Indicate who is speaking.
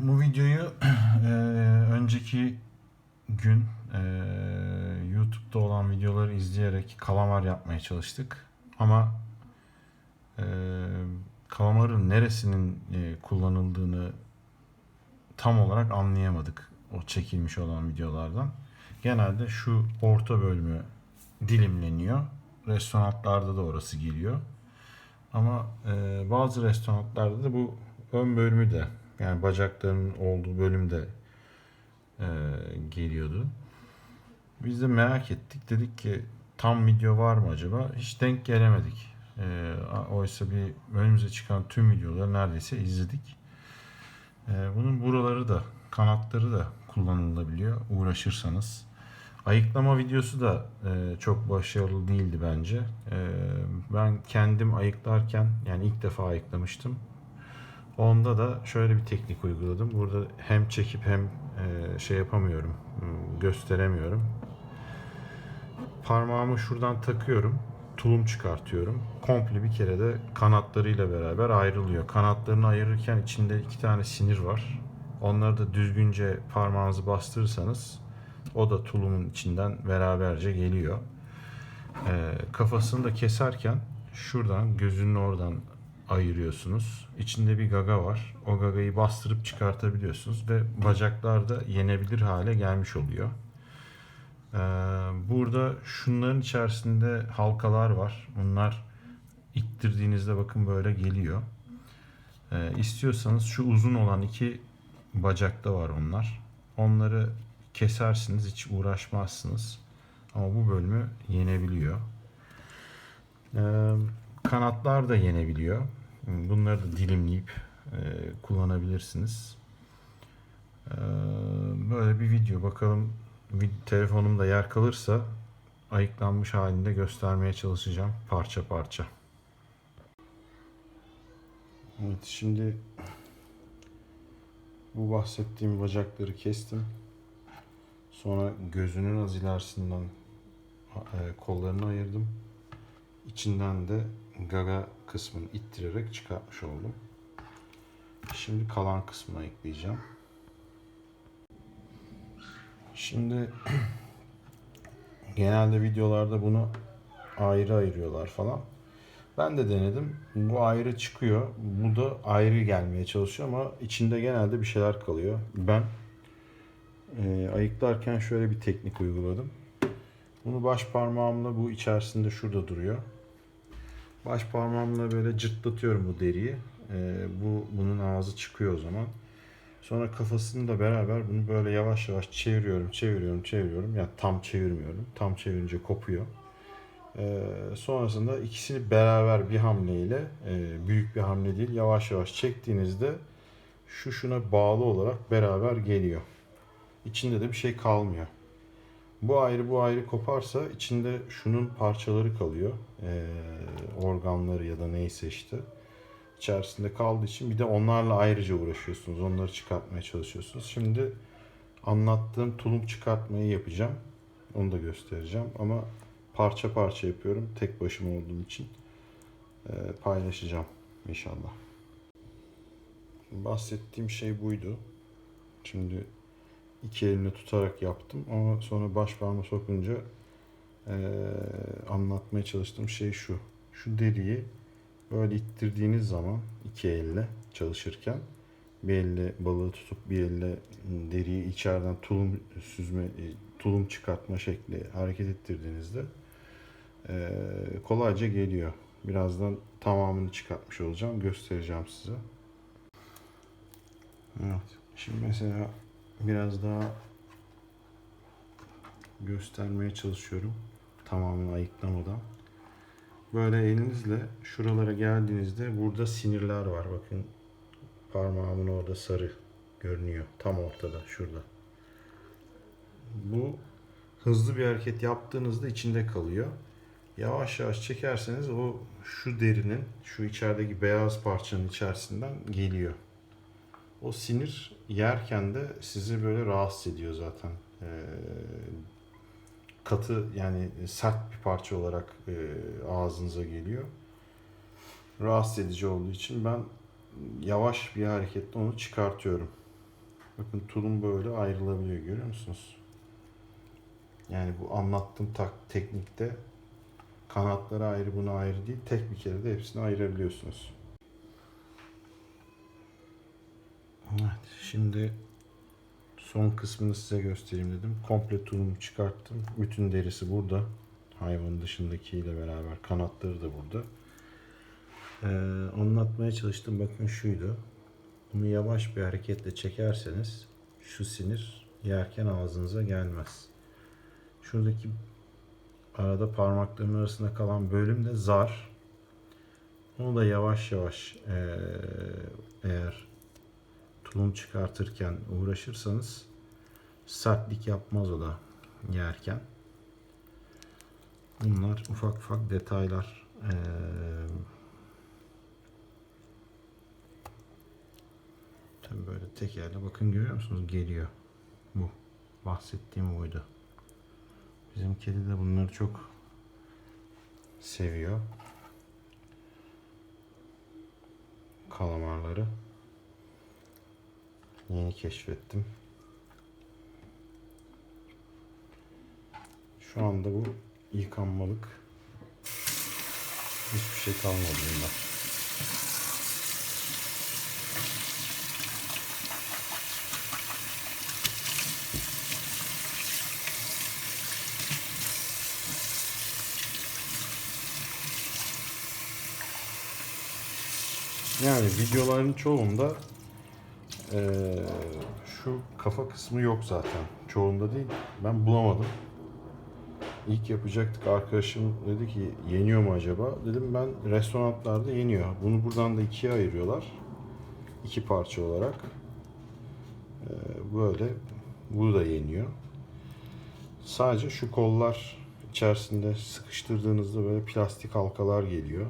Speaker 1: Bu videoyu eee, önceki gün eee, YouTube'da olan videoları izleyerek kalamar yapmaya çalıştık. Ama eee kalamarın neresinin eee, kullanıldığını tam olarak anlayamadık o çekilmiş olan videolardan. Genelde şu orta bölümü dilimleniyor. Restoranlarda da orası geliyor. Ama e, bazı restoranlarda da bu ön bölümü de yani bacakların olduğu bölüm de e, geliyordu. Biz de merak ettik. Dedik ki tam video var mı acaba? Hiç denk gelemedik. E, oysa bir önümüze çıkan tüm videoları neredeyse izledik. E, bunun buraları da kanatları da kullanılabiliyor uğraşırsanız. Ayıklama videosu da e, çok başarılı değildi bence. E, ben kendim ayıklarken yani ilk defa ayıklamıştım. Onda da şöyle bir teknik uyguladım. Burada hem çekip hem e, şey yapamıyorum, m, gösteremiyorum. Parmağımı şuradan takıyorum, tulum çıkartıyorum. Komple bir kere de kanatlarıyla beraber ayrılıyor. Kanatlarını ayırırken içinde iki tane sinir var. Onları da düzgünce parmağınızı bastırırsanız o da tulumun içinden beraberce geliyor. Ee, kafasını da keserken şuradan gözünün oradan ayırıyorsunuz. İçinde bir gaga var. O gagayı bastırıp çıkartabiliyorsunuz ve bacaklar da yenebilir hale gelmiş oluyor. Ee, burada şunların içerisinde halkalar var. Bunlar ittirdiğinizde bakın böyle geliyor. Ee, istiyorsanız şu uzun olan iki bacakta var onlar. Onları kesersiniz hiç uğraşmazsınız. Ama bu bölümü yenebiliyor. Ee, kanatlar da yenebiliyor. Bunları da dilimleyip e, kullanabilirsiniz. Ee, böyle bir video. Bakalım bir telefonumda yer kalırsa ayıklanmış halinde göstermeye çalışacağım parça parça. Evet şimdi bu bahsettiğim bacakları kestim. Sonra gözünün az ilerisinden e, kollarını ayırdım. İçinden de gaga kısmını ittirerek çıkartmış oldum. Şimdi kalan kısmını ekleyeceğim. Şimdi genelde videolarda bunu ayrı ayırıyorlar falan. Ben de denedim. Bu ayrı çıkıyor. Bu da ayrı gelmeye çalışıyor ama içinde genelde bir şeyler kalıyor. Ben e, ayıklarken şöyle bir teknik uyguladım. Bunu baş parmağımla bu içerisinde şurada duruyor. Baş parmağımla böyle cırtlatıyorum bu deriyi. E, bu bunun ağzı çıkıyor o zaman. Sonra kafasını da beraber bunu böyle yavaş yavaş çeviriyorum, çeviriyorum, çeviriyorum. Yani tam çevirmiyorum. Tam çevirince kopuyor. Ee, sonrasında ikisini beraber bir hamleyle, e, büyük bir hamle değil, yavaş yavaş çektiğinizde şu şuna bağlı olarak beraber geliyor. İçinde de bir şey kalmıyor. Bu ayrı bu ayrı koparsa içinde şunun parçaları kalıyor. Ee, organları ya da neyse işte. İçerisinde kaldığı için bir de onlarla ayrıca uğraşıyorsunuz. Onları çıkartmaya çalışıyorsunuz. Şimdi anlattığım tulum çıkartmayı yapacağım. Onu da göstereceğim ama parça parça yapıyorum. Tek başıma olduğum için Ee, paylaşacağım inşallah. Bahsettiğim şey buydu. Şimdi iki elimle tutarak yaptım ama sonra baş parmağı sokunca eee, anlatmaya çalıştığım şey şu. Şu deriyi böyle ittirdiğiniz zaman iki elle çalışırken bir elle balığı tutup bir elle deriyi içeriden tulum süzme, e, tulum çıkartma şekli hareket ettirdiğinizde eee, kolayca geliyor. Birazdan tamamını çıkartmış olacağım. Göstereceğim size. Evet. Şimdi mesela biraz daha göstermeye çalışıyorum. Tamamen ayıklamadan. Böyle elinizle şuralara geldiğinizde burada sinirler var. Bakın parmağımın orada sarı görünüyor. Tam ortada şurada. Bu hızlı bir hareket yaptığınızda içinde kalıyor. Yavaş yavaş çekerseniz o şu derinin şu içerideki beyaz parçanın içerisinden geliyor. O sinir yerken de sizi böyle rahatsız ediyor zaten. Ee, katı yani sert bir parça olarak e, ağzınıza geliyor. Rahatsız edici olduğu için ben yavaş bir hareketle onu çıkartıyorum. Bakın tulum böyle ayrılabiliyor görüyor musunuz? Yani bu anlattığım tak teknikte kanatları ayrı buna ayrı değil tek bir kere de hepsini ayırabiliyorsunuz. Evet şimdi son kısmını size göstereyim dedim. Komple tulumu çıkarttım. Bütün derisi burada. Hayvanın dışındakiyle beraber kanatları da burada. Ee, anlatmaya çalıştım. Bakın şuydu. Bunu yavaş bir hareketle çekerseniz şu sinir yerken ağzınıza gelmez. Şuradaki arada parmakların arasında kalan bölüm de zar. Onu da yavaş yavaş eee, eğer tulum çıkartırken uğraşırsanız sertlik yapmaz o da yerken. Bunlar ufak ufak detaylar. Eee Tabii böyle tekerle bakın görüyor musunuz? Geliyor. Bu. Bahsettiğim buydu. Bizim kedi de bunları çok seviyor. Kalamarları. Yeni keşfettim. Şu anda bu yıkanmalık. Hiçbir şey kalmadı bunlar. Yani videoların çoğunda eee, şu kafa kısmı yok zaten. Çoğunda değil. Ben bulamadım. İlk yapacaktık. Arkadaşım dedi ki yeniyor mu acaba? Dedim ben restoranlarda yeniyor. Bunu buradan da ikiye ayırıyorlar. İki parça olarak. Eee, böyle. Bu da yeniyor. Sadece şu kollar içerisinde sıkıştırdığınızda böyle plastik halkalar geliyor.